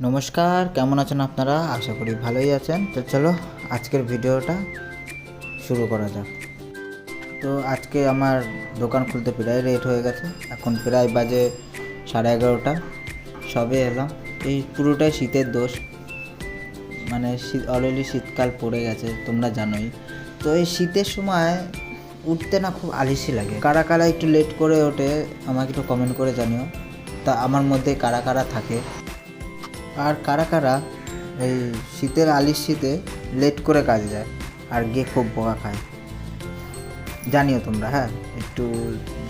নমস্কার, কেমন আছেন আপনারা? আশা করি ভালোই আছেন। তো চলো, আজকের ভিডিওটা শুরু করা যাক। তো আজকে আমার দোকান খুলতে প্রায় লেট হয়ে গেছে। এখন প্রায় বাজে সাড়ে এগারোটা। সবে এলাম। এই পুরোটাই শীতের দোষ। মানে শীত অলরেডি শীতকাল পড়ে গেছে, তোমরা জানোই। তো এই শীতের সময় উঠতে না খুব আলিসি লাগে। কারা কারা একটু লেট করে ওঠে, আমাকে একটু কমেন্ট করে জানিও। তা আমার মধ্যে কারা কারা থাকে? আর কারা কারা এই শীতের আলিস শীতে লেট করে কাজ যায় আর গিয়ে খুব বোকা খায়। জানিও তোমরা হ্যাঁ? একটু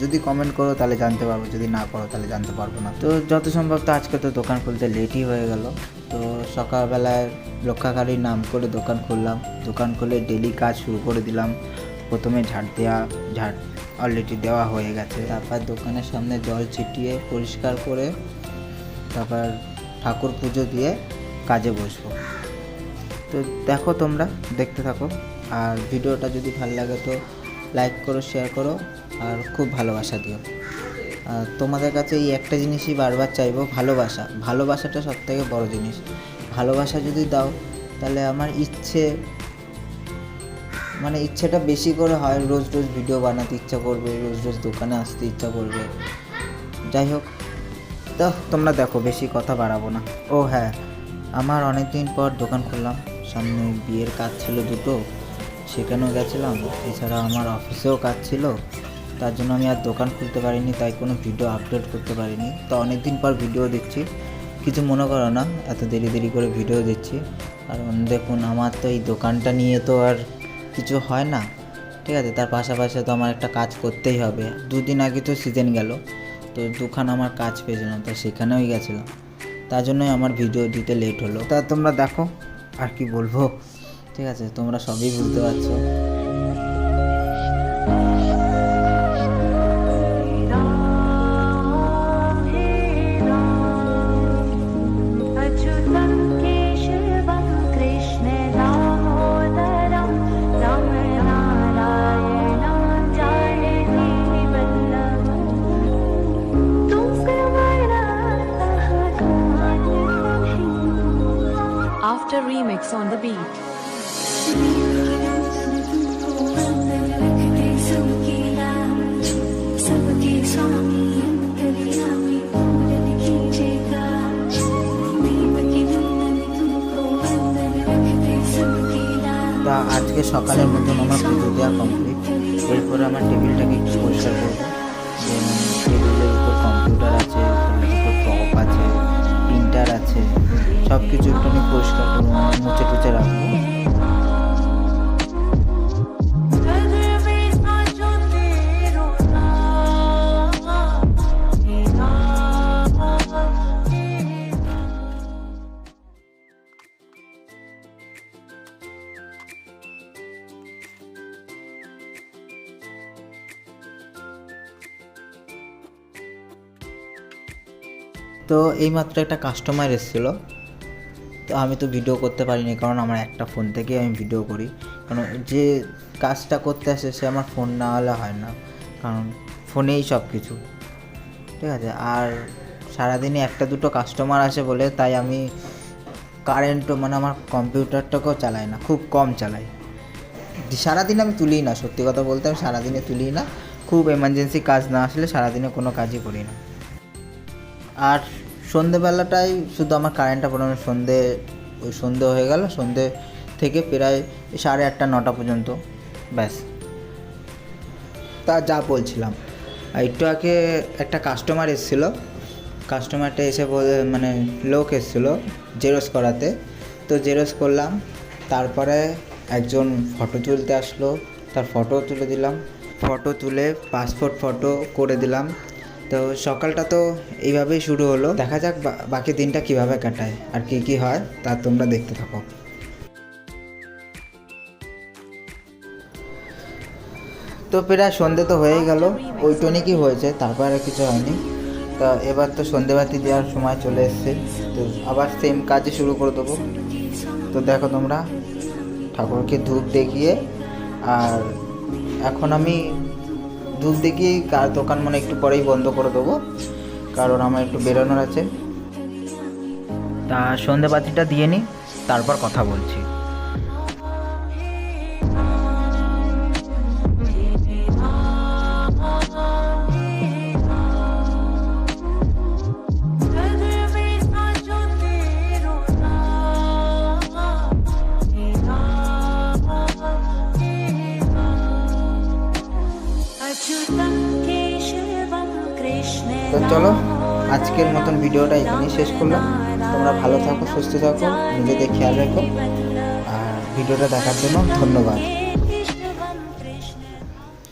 যদি কমেন্ট করো তাহলে জানতে পারব, যদি না করো তাহলে জানতে পারব না। তো যত সম্ভব তো আজকে তো দোকান খুলতে লেটই হয়ে গেল। তো সকালবেলায় রক্ষাকারীর নাম করে দোকান খুললাম। দোকান খুলে ডেলি কাজ শুরু করে দিলাম। প্রথমে ঝাড় দেওয়া ঝাড় অলরেডি দেওয়া হয়ে গেছে। তারপর দোকানের সামনে জল ছিটিয়ে পরিষ্কার করে তারপর ঠাকুর পুজো দিয়ে কাজে বসবো। তো দেখো তোমরা, দেখতে থাকো। আর ভিডিওটা যদি ভালো লাগে তো লাইক করো শেয়ার করো, আর খুব ভালোবাসা দিও। তোমাদের কাছে এই একটা জিনিসই বারবার চাইব, ভালোবাসা। ভালোবাসাটা সব থেকে বড়ো জিনিস। ভালোবাসা যদি দাও, তাহলে আমার ইচ্ছে মানে ইচ্ছেটা বেশি করে হয় রোজ রোজ ভিডিও বানাতে ইচ্ছা করবে, রোজ রোজ দোকানে আসতে ইচ্ছা করবে। যাই হোক তো তোমরা দেখো, বেশি কথা বাড়াবো না। ও হ্যাঁ। আমার অনেক দিন পর দোকান খুললাম। সামনে বিয়ের কাজ ছিল দুটো। সেখানেও গেছিলাম। এছাড়া আমার অফিসেও কাজ ছিল। তার জন্য আমি আর দোকান খুলতে পারিনি, তাই কোনো ভিডিও আপলোড করতে পারিনি। তো অনেক দিন পর ভিডিও দিচ্ছি কিছু মনে করো না, এত দেরি দেরি করে ভিডিও দিচ্ছি কারণ দেখুন, আমার তো এই দোকানটা নিয়ে তো আর কিছু হয় না। ঠিক আছে, তার পাশাপাশি তো আমার একটা কাজ করতেই হবে। দুদিন আগে তো সিজন গেল। তো দুখান আমার কাজ পেয়েছিলাম, তো সেখানেও গেছিলাম। তার জন্যই আমার ভিডিও দিতে লেট হলো। তা তোমরা দেখো আর কি বলব। ঠিক আছে, তোমরা সবই বুঝতে পারছ। after remix on the beat. তা আজকে সকালের মধ্যে আমার পুজো দেওয়া কমপ্লিট এরপরে আমার টেবিলটাকে একটু পরিষ্কার করব। টেবিলের উপর কম্পিউটার আছে। প্রিন্টার আছে সব কিছু একটু পরিষ্কার করব মুছে টুচে রাখব। তো এইমাত্র একটা কাস্টমার এসেছিল। তো আমি তো ভিডিও করতে পারিনি, কারণ আমার একটা ফোন থেকে আমি ভিডিও করি। কারণ যে কাজটা করতে আসে, সে আমার ফোন না হলে হয় না। কারণ ফোনেই সব কিছু ঠিক আছে? আর সারাদিনে একটা দুটো কাস্টমার আসে বলে, তাই আমি কারেন্টও মানে আমার কম্পিউটারটাকেও চালাই না, খুব কম চালাই। সারাদিন আমি তুলি না, সত্যি কথা বলতে আমি সারাদিনে তুলি না। খুব এমার্জেন্সি কাজ না আসলে সারাদিনে কোনো কাজই করি না। আর সন্ধেবেলাটাই শুধু আমার কারেন্টটা পড়ানো সন্ধে, ওই সন্ধে হয়ে গেল, সন্ধে থেকে প্রায় সাড়ে আটটা, নটা পর্যন্ত, ব্যাস। তা যা বলছিলাম। একটু আগে একটা কাস্টমার এসেছিল কাস্টমারটা এসে বলে মানে লোক এসেছিল জেরক্স করাতে। তো জেরক্স করলাম, তারপরে একজন ফটো তুলতে আসলো, তার ফটো তুলে দিলাম ফটো তুলে পাসপোর্ট ফটো করে দিলাম। তো সকালটা তো এইভাবেই শুরু হলো। দেখা যাক বাকি দিনটা কীভাবে কাটায়, আর কি কি হয় তা তোমরা দেখতে থাকো। তো প্রায় সন্ধে তো হয়েই গেল ওই টনিকই হয়েছে, তারপর আর কিছু হয়নি। তা এবার তো সন্ধেবাতি দেওয়ার সময় চলে এসছে, তো আবার সেম কাজই শুরু করে দেবো। তো দেখো তোমরা, ঠাকুরকে ধূপ দেখিয়ে, আর এখন আমি ধূপ গিয়ে দোকান মানে একটু পরেই বন্ধ করে দেবো। কারণ আমার একটু বেরোনোর আছে। তা সন্ধেবাতিটা দিয়ে নিই, তারপর কথা বলছি। চলো, আজকের মতন ভিডিওটা এখানেই শেষ করলাম। তোমরা ভালো থাকো, সুস্থ থাকো, নিজেদের খেয়াল রেখো। আর ভিডিওটা দেখার জন্য ধন্যবাদ।